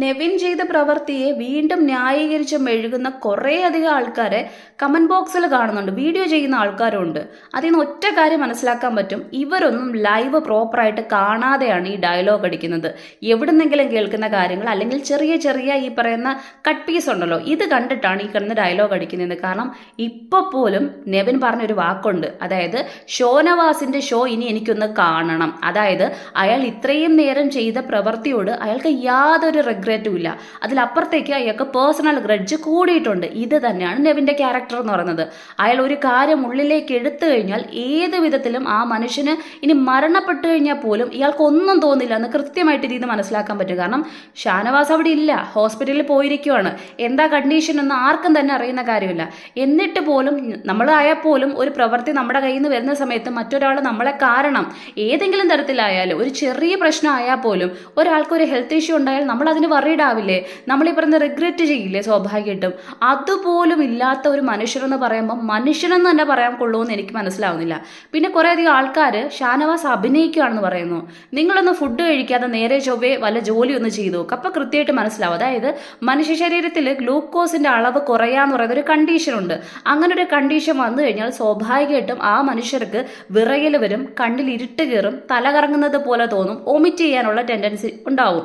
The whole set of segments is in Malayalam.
നെവിൻ ചെയ്ത പ്രവൃത്തിയെ വീണ്ടും ന്യായീകരിച്ച് മെഴുകുന്ന കുറേ കുറേയധികം ആൾക്കാരെ കമന്റ് ബോക്സിൽ കാണുന്നുണ്ട്. വീഡിയോ ചെയ്യുന്ന ആൾക്കാരുണ്ട്. അതിൽ നിന്ന് ഒറ്റ കാര്യം മനസ്സിലാക്കാൻ പറ്റും. ഇവരൊന്നും ലൈവ് പ്രോപ്പറായിട്ട് കാണാതെയാണ് ഈ ഡയലോഗ് അടിക്കുന്നത്. എവിടുന്നെങ്കിലും കേൾക്കുന്ന കാര്യങ്ങൾ അല്ലെങ്കിൽ ചെറിയ ചെറിയ ഈ പറയുന്ന കട്ട് പീസ് ഉണ്ടല്ലോ ഇത് കണ്ടിട്ടാണ് ഈ കിടന്ന് ഡയലോഗ് അടിക്കുന്നത്. കാരണം ഇപ്പോൾ പോലും നെവിൻ പറഞ്ഞൊരു വാക്കുണ്ട്. അതായത് ഷോനവാസിന്റെ ഷോ ഇനി എനിക്കൊന്ന് കാണണം. അതായത് അയാൾ ഇത്രയും നേരം ചെയ്ത പ്രവൃത്തിയോട് അയാൾക്ക് യാതൊരു റിഗ്രറ്റും ഇല്ല അതിലപ്പുറത്തേക്ക് അയാൾക്ക് പേഴ്സണൽ ഗ്രഡ്ജ് കൂടിയിട്ടുണ്ട്. ഇത് തന്നെയാണ് നെവിന്റെ ക്യാരക്ടർ എന്ന് പറയുന്നത്. അയാൾ ഒരു കാര്യം ഉള്ളിലേക്ക് എടുത്തു കഴിഞ്ഞാൽ ഏത് വിധത്തിലും ആ മനുഷ്യന് ഇനി മരണപ്പെട്ടു കഴിഞ്ഞാൽ പോലും ഇയാൾക്ക് ഒന്നും തോന്നില്ല എന്ന് കൃത്യമായിട്ട് ഇതിൽ മനസ്സിലാക്കാൻ പറ്റും. കാരണം ഷാനവാസ് അവിടെ ഇല്ല. ഹോസ്പിറ്റലിൽ പോയിരിക്കുവാണ്. എന്താ കണ്ടീഷൻ എന്ന് ആർക്കും തന്നെ അറിയുന്ന കാര്യമില്ല. എന്നിട്ട് പോലും നമ്മളായാൽ പോലും ഒരു പ്രവൃത്തി നമ്മുടെ കയ്യിൽ നിന്ന് വരുന്ന സമയത്ത് മറ്റൊരാൾ നമ്മളെ കാരണം ഏതെങ്കിലും തരത്തിലായാലും ഒരു ചെറിയ പ്രശ്നം ആയാൽ പോലും ഒരാൾക്ക് ഒരു ഹെൽത്ത് ഇഷ്യൂ ഉണ്ടായാൽ നമ്മൾ വറീഡ് ആവില്ലേ? നമ്മൾ ഈ പറയുന്ന റിഗ്രറ്റ് ചെയ്യില്ലേ സ്വാഭാവികമായിട്ടും? അതുപോലും ഇല്ലാത്ത ഒരു മനുഷ്യരെന്ന് പറയുമ്പോൾ മനുഷ്യനെന്ന് തന്നെ പറയാൻ കൊള്ളുമെന്ന് എനിക്ക് മനസ്സിലാവുന്നില്ല. പിന്നെ കുറേ അധികം ആൾക്കാർ ഷാനവാസ് അഭിനയിക്കുകയാണെന്ന് പറയുന്നു. നിങ്ങളൊന്ന് ഫുഡ് കഴിക്കാതെ നേരെ ചൊവ്വേ വല്ല ജോലി ഒന്ന് ചെയ്തു നോക്കുക അപ്പം കൃത്യമായിട്ട് മനസ്സിലാവും. അതായത് മനുഷ്യ ശരീരത്തിൽ ഗ്ലൂക്കോസിന്റെ അളവ് കുറയാന്ന് പറയുന്ന ഒരു കണ്ടീഷനുണ്ട് അങ്ങനെ ഒരു കണ്ടീഷൻ വന്നു കഴിഞ്ഞാൽ സ്വാഭാവികമായിട്ടും ആ മനുഷ്യർക്ക് വിറയൽ വരും കണ്ണിൽ ഇരുട്ട് കയറും തല കറങ്ങുന്നത് പോലെ തോന്നും ഒമിറ്റ് ചെയ്യാനുള്ള ടെൻഡൻസി ഉണ്ടാവും.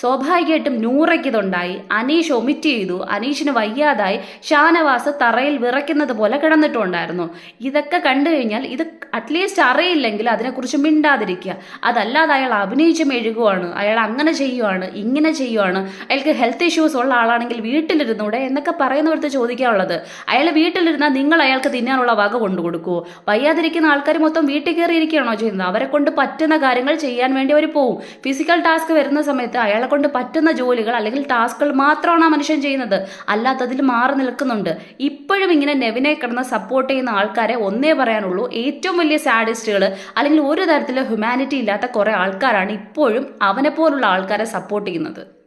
സ്വാഭാവികമായിട്ടും നൂറയ്ക്ക് ഇതുണ്ടായി. അനീഷ് ഒമിറ്റ് ചെയ്തു. അനീഷിന് വയ്യാതായി. ഷാനവാസ് തറയിൽ വിറയ്ക്കുന്നത് പോലെ കിടന്നിട്ടുണ്ടായിരുന്നു. ഇതൊക്കെ കണ്ടു കഴിഞ്ഞാൽ ഇത് അറ്റ്ലീസ്റ്റ് അറിയില്ലെങ്കിൽ അതിനെക്കുറിച്ച് മിണ്ടാതിരിക്കുക. അതല്ലാതെ അയാൾ അഭിനയിച്ച് മെഴുകുവാണ് അയാൾ അങ്ങനെ ചെയ്യുവാണ് ഇങ്ങനെ ചെയ്യുവാണ്. അയാൾക്ക് ഹെൽത്ത് ഇഷ്യൂസ് ഉള്ള ആളാണെങ്കിൽ വീട്ടിലിരുന്നൂടെ എന്നൊക്കെ പറയുന്നവർക്ക് ചോദിക്കാനുള്ളത് അയാൾ വീട്ടിലിരുന്നാൽ നിങ്ങൾ അയാൾക്ക് തിന്നാനുള്ള വക കൊണ്ടു വയ്യാതിരിക്കുന്ന ആൾക്കാർ മൊത്തം വീട്ടിൽ കയറി ഇരിക്കുകയാണോ ചെയ്യുന്നത്? അവരെ കൊണ്ട് പറ്റുന്ന കാര്യങ്ങൾ ചെയ്യാൻ വേണ്ടി അവർ പോവും. ഫിസിക്കൽ ടാസ്ക് വരുന്ന സമയത്ത് അയാളെ കൊണ്ട് പറ്റുന്ന ജോലികൾ അല്ലെങ്കിൽ ടാസ്കുകൾ മാത്രമാണ് ആ മനുഷ്യൻ ചെയ്യുന്നത്. അല്ലാത്തതിൽ മാറി നിൽക്കുന്നുണ്ട്. ഇപ്പോഴും ഇങ്ങനെ നെവിനെ കിടന്ന് സപ്പോർട്ട് ചെയ്യുന്ന ആൾക്കാരെ ഒന്നേ പറയാനുള്ളൂ. ഏറ്റവും വലിയ സാഡിസ്റ്റുകൾ അല്ലെങ്കിൽ ഒരു തരത്തിലും ഹ്യൂമാനിറ്റി ഇല്ലാത്ത കുറേ ആൾക്കാരാണ് ഇപ്പോഴും അവനെ പോലുള്ള ആൾക്കാരെ സപ്പോർട്ട് ചെയ്യുന്നത്.